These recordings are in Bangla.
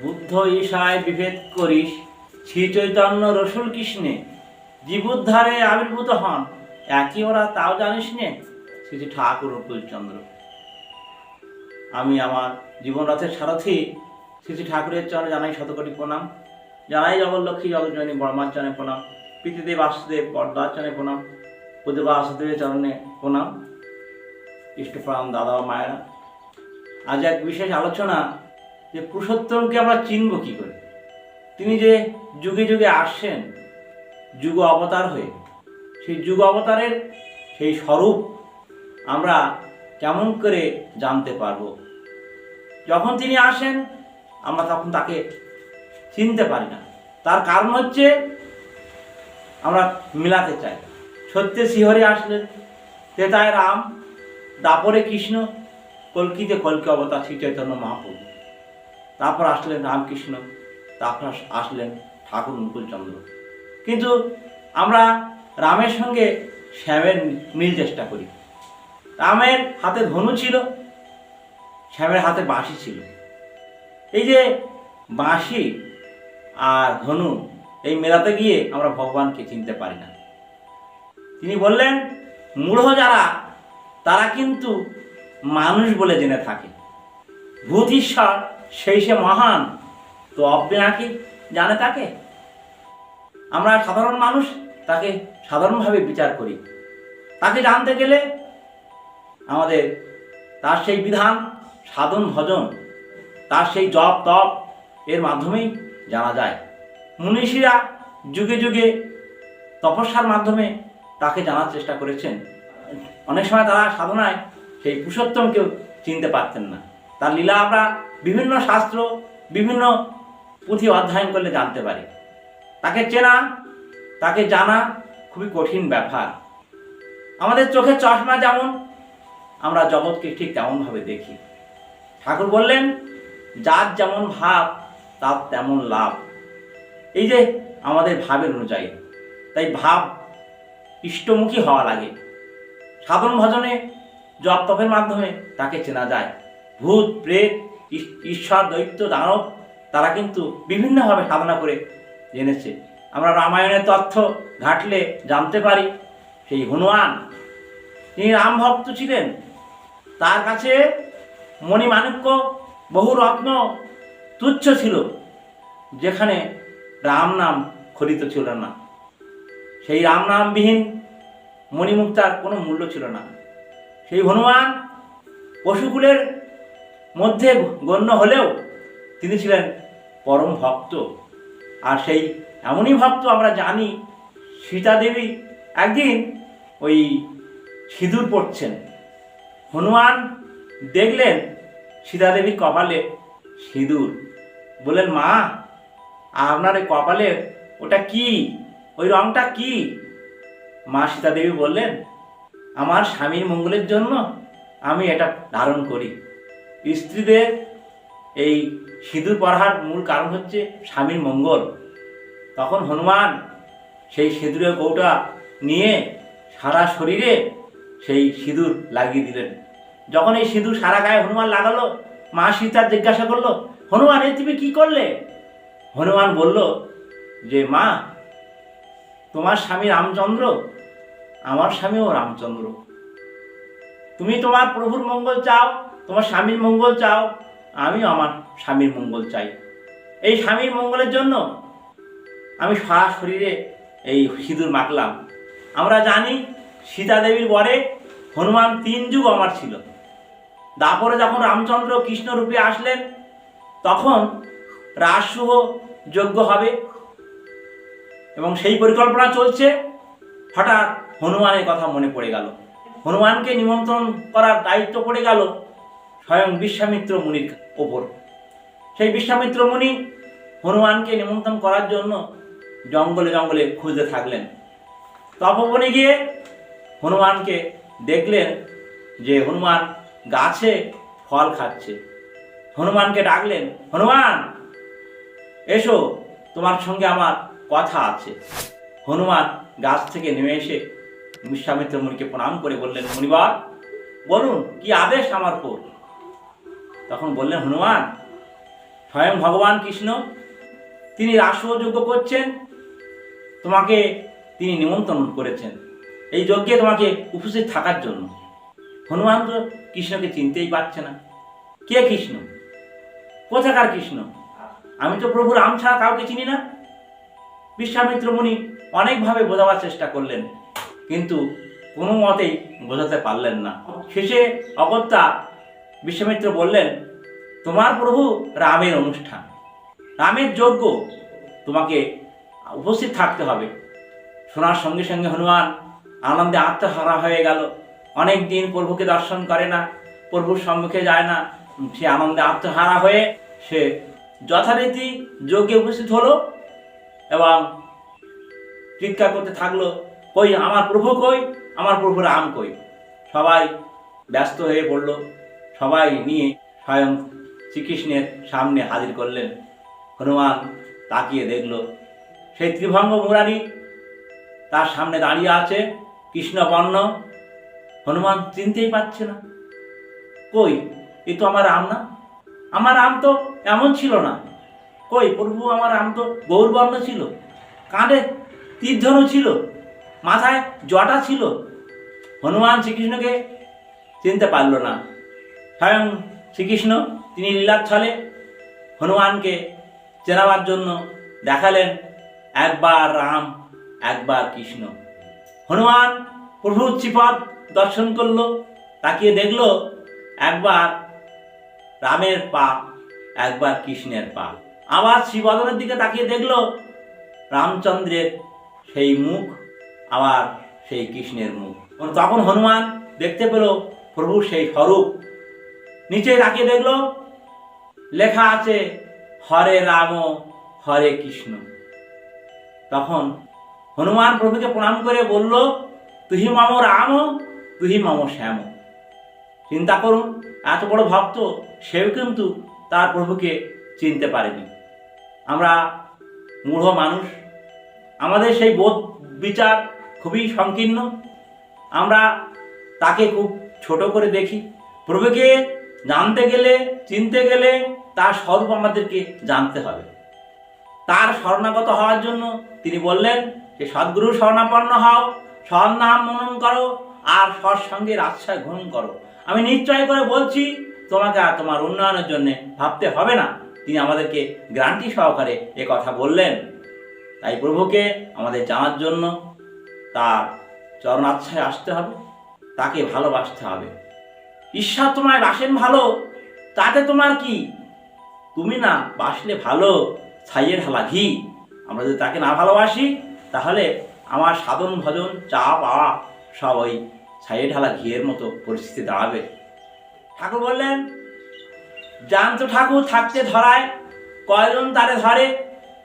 বুদ্ধ ঈশায় বিভেদ করিস। শ্রী চৈতন্য রসুল কৃষ্ণে জীবোদ্ধারে আবির্ভূত হন। একই ওরা তাও জানিস নে শ্রী ঠাকুর চন্দ্র। আমি আমার জীবনরথের সারথি, শ্রী ঠাকুরের চরণে জানাই শতকোটি প্রণাম। জানাই জগৎলক্ষ্মী জগজ্জনী বর্মার চরণে প্রণাম। পিতৃদেব, বাসুদেব বরদার চরণে প্রণাম। বুধ বাসুদেবের চরণে প্রণাম। ইষ্টপ্রাণ দাদা মায়েরা। আজ এক বিশেষ আলোচনা যে পুরুষোত্তমকে আমরা চিনব কি করে? তিনি যে যুগে যুগে আসছেন, যুগ অবতার হয়ে, সেই যুগ অবতারের সেই স্বরূপ আমরা কেমন করে জানতে পারব? যখন তিনি আসেন, আমরা তখন তাকে চিনতে পারি না। তার কারণ হচ্ছে, আমরা মিলাতে চাই। সত্যে শিহরে আসলেন তেতায় রাম, দাপরে কৃষ্ণ, কলকিতে কলকি অবতার শ্রী চৈতন্য মহাপ্রভু। তারপর আসলেন রামকৃষ্ণ, তারপর আসলেন ঠাকুর মুকুলচন্দ্র। কিন্তু আমরা রামের সঙ্গে শ্যামের মিল চেষ্টা করি। রামের হাতে ধনু ছিল, শ্যামের হাতে বাঁশি ছিল। এই যে বাঁশি আর ধনু, এই মেলাতে গিয়ে আমরা ভগবানকে চিনতে পারি না। তিনি বললেন, মূঢ় যারা, তারা কিন্তু মানুষ বলে জেনে থাকে। ভূত ঈশ্বর সেই সে মহান, তো অব্বে নাকি জানে তাকে? আমরা সাধারণ মানুষ, তাকে সাধারণভাবে বিচার করি। তাকে জানতে গেলে আমাদের, তার সেই বিধান, সাধন, ভজন, তার সেই জপ, তপ, এর মাধ্যমেই জানা যায়। মনীষীরা যুগে যুগে তপস্যার মাধ্যমে তাকে জানার চেষ্টা করেছেন। অনেক সময় তারা সাধনায় সেই পুরুষোত্তমকেও চিনতে পারতেন না। তার লীলা আমরা বিভিন্ন শাস্ত্র, বিভিন্ন পুঁথি অধ্যয়ন করলে জানতে পারি। তাকে চেনা, তাকে জানা খুবই কঠিন ব্যাপার। আমাদের চোখে চশমা যেমন, আমরা জগৎকে ঠিক তেমনভাবে দেখি। ঠাকুর বললেন, যার যেমন ভাব, তার তেমন লাভ। এই যে আমাদের ভাবের অনুযায়ী, তাই ভাব ইষ্টমুখী হওয়া লাগে। সাধন ভজনে জপ তপের মাধ্যমে তাকে চেনা যায়। ভূত, প্রেত ঈশ্বর, দৈত্য, দানব, তারা কিন্তু বিভিন্নভাবে সাধনা করে জেনেছে আমরা রামায়ণের তথ্য ঘাটলে জানতে পারি। সেই হনুমান, তিনি রাম ভক্ত ছিলেন। তার কাছে মণিমাণিক্য বহু রত্ন তুচ্ছ ছিল, যেখানে রাম নাম খরিত ছিল না। সেই রাম নামবিহীন মণিমুক্তার কোনো মূল্য ছিল না। সেই হনুমান পশুকুলের মধ্যে গণ্য হলেও তিনি ছিলেন পরম ভক্ত। আর সেই এমনই ভক্ত আমরা জানি, সীতা দেবী একদিন ওই সিঁদুর পড়ছেন হনুমান দেখলেন সীতা দেবীর কপালে সিঁদুর। বললেন, মা, আপনার ওই কপালে ওটা কি? ওই রংটা কি? মা সীতা দেবী বললেন, আমার স্বামীর মঙ্গলের জন্য আমি এটা ধারণ করি। স্ত্রীদের এই সিঁদুর পড়ার মূল কারণ হচ্ছে স্বামীর মঙ্গল। তখন হনুমান সেই সিঁদুরের কৌটা নিয়ে সারা শরীরে সেই সিঁদুর লাগিয়ে দিলেন। যখন এই সিঁদুর সারা গায়ে হনুমান লাগালো, মা সীতার জিজ্ঞাসা করল, হনুমান এই তুমি কি করলে? হনুমান বলল যে, মা, তোমার স্বামী রামচন্দ্র, আমার স্বামীও রামচন্দ্র। তুমি তোমার প্রভুর মঙ্গল চাও তোমার স্বামীর মঙ্গল চাও, আমিও আমার স্বামীর মঙ্গল চাই। এই স্বামীর মঙ্গলের জন্য আমি সারা শরীরে এই সিঁদুর মাখলাম। আমরা জানি সীতা দেবীর বরে হনুমান তিন যুগ আমার ছিল। তারপরে যখন রামচন্দ্র কৃষ্ণরূপে আসলেন, তখন রাজসুহ যজ্ঞ হবে এবং সেই পরিকল্পনা চলছে। হঠাৎ হনুমানের কথা মনে পড়ে গেল। হনুমানকে নিমন্ত্রণ করার দায়িত্ব পড়ে গেল। স্বয়ং বিশ্বামিত্র মুনির ওপর। সেই বিশ্বামিত্র মুনি হনুমানকে নিমন্ত্রণ করার জন্য জঙ্গলে জঙ্গলে খুঁজতে থাকলেন। তপবনে গিয়ে হনুমানকে দেখলেন যে হনুমান গাছে ফল খাচ্ছে। হনুমানকে ডাকলেন, হনুমান, এসো, তোমার সঙ্গে আমার কথা আছে। হনুমান গাছ থেকে নেমে এসে বিশ্বামিত্র মুনিকে প্রণাম করে বললেন, মুনিবার, বলুন, কি আদেশ আমার উপর? তখন বললেন, হনুমান, স্বয়ং ভগবান কৃষ্ণ, তিনি রাসযোগ্য করছেন, তোমাকে তিনি নিমন্ত্রণ করেছেন। এই যজ্ঞে তোমাকে উপস্থিত থাকার জন্য। হনুমান তো কৃষ্ণকে চিনতেই পারছে না। কে কৃষ্ণ? কোথাকার কৃষ্ণ? আমি তো প্রভু রাম ছাড়া কাউকে চিনি না। বিশ্বামিত্র মুনি অনেকভাবে বোঝাবার চেষ্টা করলেন, কিন্তু কোনো মতেই বোঝাতে পারলেন না। শেষে অগত্যা বিশ্বামিত্র বললেন তোমার প্রভু রামের অনুষ্ঠান। রামের যজ্ঞ তোমাকে উপস্থিত থাকতে হবে। শোনার সঙ্গে সঙ্গে হনুমান আনন্দে আত্মহারা হয়ে গেল। অনেক দিন প্রভুকে দর্শন করে না, প্রভুর সম্মুখে যায় না। সে আনন্দে আত্মহারা হয়ে সে যথারীতি যজ্ঞে উপস্থিত হলো এবং চিৎকার করতে থাকল। কই, আমার প্রভু কই? আমার প্রভু রাম কই? সবাই ব্যস্ত হয়ে পড়ল। সবাই নিয়ে স্বয়ং শ্রীকৃষ্ণের সামনে হাজির করলেন। হনুমান তাকিয়ে দেখল, সেই ত্রিভঙ্গ মুরারি তার সামনে দাঁড়িয়ে আছে কৃষ্ণবর্ণ হনুমান চিনতেই পারছে না, কই, এ তো আমার রাম না? আমার রাম তো এমন ছিল না। কই, প্রভু আমার রাম তো গৌরবর্ণ ছিল, কাঁধে তীর্ধনু ছিল, মাথায় জটা ছিল। হনুমান শ্রীকৃষ্ণকে চিনতে পারল না। স্বয়ং শ্রীকৃষ্ণ তিনি লীলার ছলে হনুমানকে চেনাবার জন্য দেখালেন, একবার রাম, একবার কৃষ্ণ। হনুমান প্রভুর শ্রীপদ দর্শন করল, তাকিয়ে দেখল, একবার রামের পা, একবার কৃষ্ণের পা। আবার শ্রীবদনের দিকে তাকিয়ে দেখল, রামচন্দ্রের সেই মুখ, আবার সেই কৃষ্ণের মুখ। তখন হনুমান দেখতে পেল, প্রভুর সেই স্বরূপ। নিচে তাকিয়ে দেখল লেখা আছে, হরে রাম, হরে কৃষ্ণ। তখন হনুমান প্রভুকে প্রণাম করে বলল, তুহি মম রাম, তুহি মাম শ্যাম। চিন্তা করুন, এত বড় ভক্ত, সেও কিন্তু তার প্রভুকে চিনতে পারেনি। আমরা মূঢ় মানুষ। আমাদের সেই বোধ বিচার খুবই সংকীর্ণ। আমরা তাকে খুব ছোট করে দেখি। প্রভুকে জানতে গেলে, চিনতে গেলে তার স্বরূপ আমাদেরকে জানতে হবে। তার শরণাগত হওয়ার জন্য তিনি বললেন যে, সদ্গুরু শরণাপন্ন হও নাম মনন করো, আর সৎসঙ্গের আশ্রয় গ্রহণ করো। আমি নিশ্চয় করে বলছি, তোমাকে আর তোমার উন্নয়নের জন্য ভাবতে হবে না। তিনি আমাদেরকে গ্রান্টি সহকারে এ কথা বললেন। তাই প্রভুকে আমাদের জানার জন্য তার চরণাচ্ছায় আসতে হবে, তাকে ভালোবাসতে হবে। ঈশ্বর তোমায় বাসেন ভালো, তাতে তোমার কি তুমি না বাসলে ভালো, ছাইয়ের হালা ঘি। আমরা যদি তাকে না ভালোবাসি, তাহলে আমার সাধন ভজন, চা পাওয়া সব ওই ছাইয়ে ঢালা ঘিয়ের মতো পরিস্থিতি দাঁড়াবে। ঠাকুর বললেন, জানত ঠাকুর থাকতে ধরায়, কয়জন তারে ধরে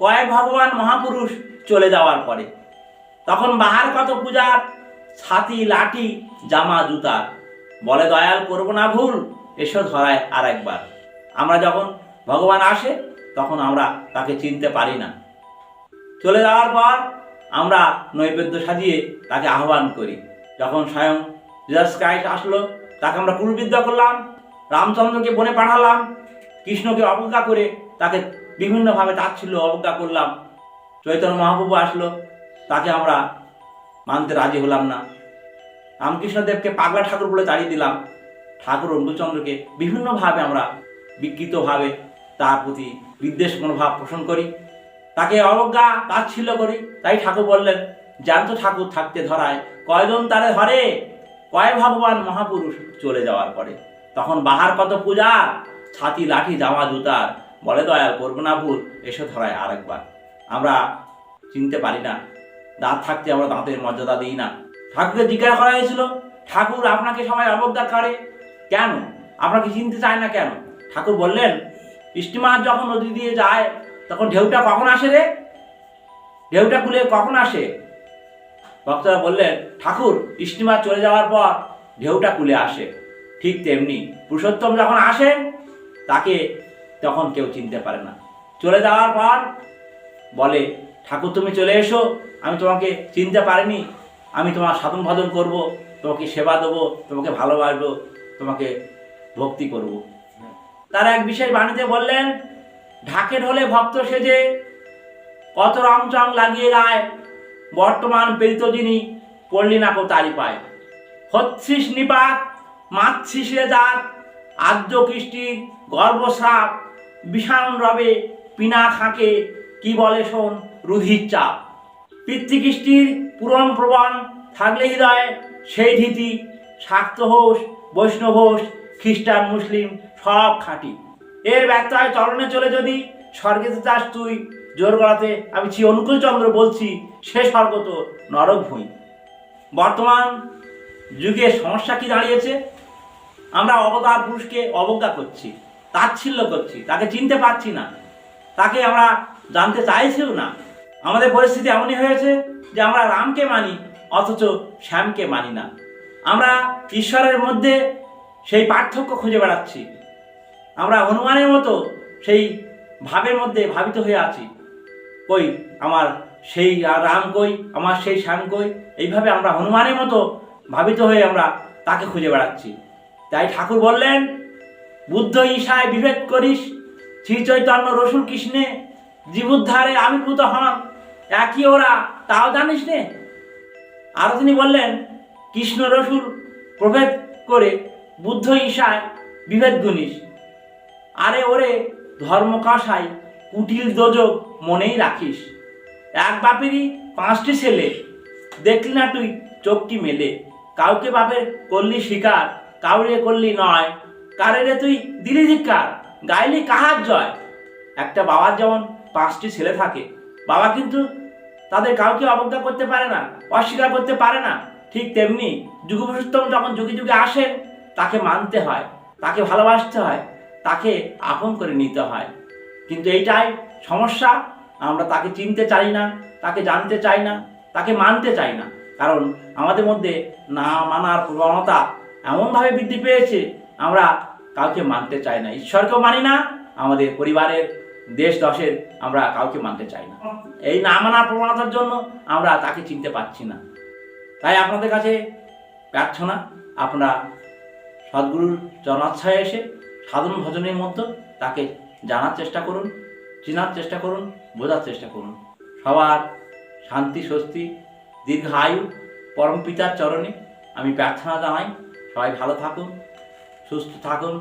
কয়েক ভগবান মহাপুরুষ চলে যাওয়ার পরে। তখন বাহার কত পূজার, ছাতি, লাঠি, জামা, জুতা। বলে, দয়াল করব না ভুল, এসো ধরায় আর একবার আমরা যখন ভগবান আসে, তখন আমরা তাকে চিনতে পারি না। চলে যাওয়ার পর আমরা নৈবেদ্য সাজিয়ে তাকে আহ্বান করি। যখন স্বয়ং জিজাস ক্রাইস্ট আসলো, তাকে আমরা কুলবিদ্যা করলাম, রামচন্দ্রকে বনে পাঠালাম, কৃষ্ণকে অবজ্ঞা করে তাকে বিভিন্নভাবে তাচ্ছিল্য অবজ্ঞা করলাম। চৈতন্য মহাপ্রভু আসলো, তাকে আমরা মানতে রাজি হলাম না। রামকৃষ্ণদেবকে পাগলা ঠাকুর বলে তাড়িয়ে দিলাম। ঠাকুর অম্বুচন্দ্রকে বিভিন্নভাবে আমরা বিকৃতভাবে তার প্রতি বিদ্বেষ মনোভাব পোষণ করি। তাকে অবজ্ঞা তাচ্ছিল্য করি। তাই ঠাকুর বললেন, জ্যান্ত ঠাকুর থাকতে ধরায় কয়জন তারে ধরে? কয় ভগবান মহাপুরুষ চলে যাওয়ার পরে? তখন বাহার কত পূজার ছাতি লাঠি জামা জুতার, বলে দয়াল করব না ভুল এসে ধরায় আরেকবার। আমরা চিনতে পারি না, দাঁত থাকতে আমরা দাঁতের মর্যাদা দিই না। ঠাকুরকে জিজ্ঞাসা করা হয়েছিল, ঠাকুর আপনাকে সবাই অবজ্ঞা করে কেন? আপনাকে চিনতে চায় না কেন? ঠাকুর বললেন স্টিমার যখন নদী দিয়ে যায়, তখন ঢেউটা কখন আসে রে? ঢেউটা কুলে কখন আসে? ভক্তরা বললেন, ঠাকুর স্টিমার চলে যাওয়ার পর ঢেউটা কুলে আসে। ঠিক তেমনি পুরুষোত্তম যখন আসেন, তাকে তখন কেউ চিনতে পারে না। চলে যাওয়ার পর বলে, ঠাকুর, তুমি চলে এসো, আমি তোমাকে চিনতে পারিনি। আমি তোমার সাধন ভজন করব, তোমাকে সেবা দেবো, তোমাকে ভালোবাসবো, তোমাকে ভক্তি করব। তারা এক বিশেষ বাণীতে বললেন, ঢাকে ঢোলে ভক্ত সেজে কত রংচং লাগিয়ে গায়, বর্তমান প্রেরিত যিনি পড়লি না তারি পায়। হচ্ছিস নিপাত, মাতছিস রে জাত, আদ্য কৃষ্টির গর্ভস্রাপ বিষাণ রবে, পিনা খাঁকে, কি বলে শোন রুধির চাপ। পিতৃকৃষ্টির পূরণ প্রবণ থাকলে হৃদয়ে সেই ধীতি, শাক্ত হোস, বৈষ্ণব হোস খ্রিস্টান, মুসলিম, সব খাঁটি। এর ব্যর্থয় চরণে চলে যদি, স্বর্গে চাস তুই, জোর গলাতে আমি শ্রী অনুকূল চন্দ্র বলছি, সে স্বর্গ তো নরক ভূমি। বর্তমান যুগে সমস্যা কি দাঁড়িয়েছে? আমরা অবতার পুরুষকে অবজ্ঞা করছি, তাচ্ছিল্য করছি, তাকে চিনতে পারছি না। তাকে আমরা জানতে চাইছিও না। আমাদের পরিস্থিতি এমনই হয়েছে যে আমরা রামকে মানি, অথচ শ্যামকে মানি না। আমরা ঈশ্বরের মধ্যে সেই পার্থক্য খুঁজে বেড়াচ্ছি। আমরা হনুমানের মতো সেই ভাবের মধ্যে ভাবিত হয়ে আছি। কই, আমার সেই রাম কই, আমার সেই শ্যাম কই, এইভাবে আমরা হনুমানের মতো ভাবিত হয়ে আমরা তাকে খুঁজে বেড়াচ্ছি। তাই ঠাকুর বললেন, বুদ্ধ ঈশায় বিভেদ করিস, শ্রী চৈতন্য রসুল কৃষ্ণে জীবুদ্ধারে আবির্ভূত হন। একই ওরা, তাও জানিস নে? আরও তিনি বললেন, কৃষ্ণ রসুল প্রভেদ করে বুদ্ধ ঈশায় বিভেদ গুনিস আরে ওরে ধর্মকাশাই কুটিল দোজক মনেই রাখিস। এক বাপেরই পাঁচটি ছেলে, দেখলি না তুই চোখটি মেলে? কাউকে বাপের করলি শিকার, কাউরে করলি নয়। কারে রে তুই দিলি ধিক্কার, গাইলি কাহার জয়? একটা বাবার যেমন পাঁচটি ছেলে থাকে, বাবা কিন্তু তাদের কাউকে অবজ্ঞা করতে পারে না, অস্বীকার করতে পারে না। ঠিক তেমনি যুগপুরুষোত্তম যখন যুগে যুগে আসেন তাকে মানতে হয়, তাকে ভালোবাসতে হয়, তাকে আপন করে নিতে হয়। কিন্তু এইটাই সমস্যা, আমরা তাকে চিনতে চাই না, তাকে জানতে চাই না, তাকে মানতে চাই না। কারণ আমাদের মধ্যে না মানার প্রবণতা এমনভাবে বৃদ্ধি পেয়েছে, আমরা কাউকে মানতে চাই না। ঈশ্বরকেও মানি না, আমাদের পরিবারের দেশ দশের আমরা কাউকে মানতে চাই না। এই না মানার প্রবণতার জন্য আমরা তাকে চিনতে পারছি না। তাই আপনাদের কাছে প্রার্থনা, আপনারা সদ্গুরুর জনাচ্ছায় এসে সাধন ভজনের মতো তাকে জানার চেষ্টা করুন, চেনার চেষ্টা করুন, বোঝার চেষ্টা করুন। সবার শান্তি, স্বস্তি দীর্ঘ আয়ু পরম পিতার চরণে আমি প্রার্থনা জানাই, সবাই ভালো থাকুন, সুস্থ থাকুন,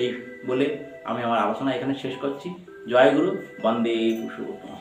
এই বলে আমি আমার আলোচনা এখানে শেষ করছি। জয় গুরু, বন্দে পুরুষোত্তম।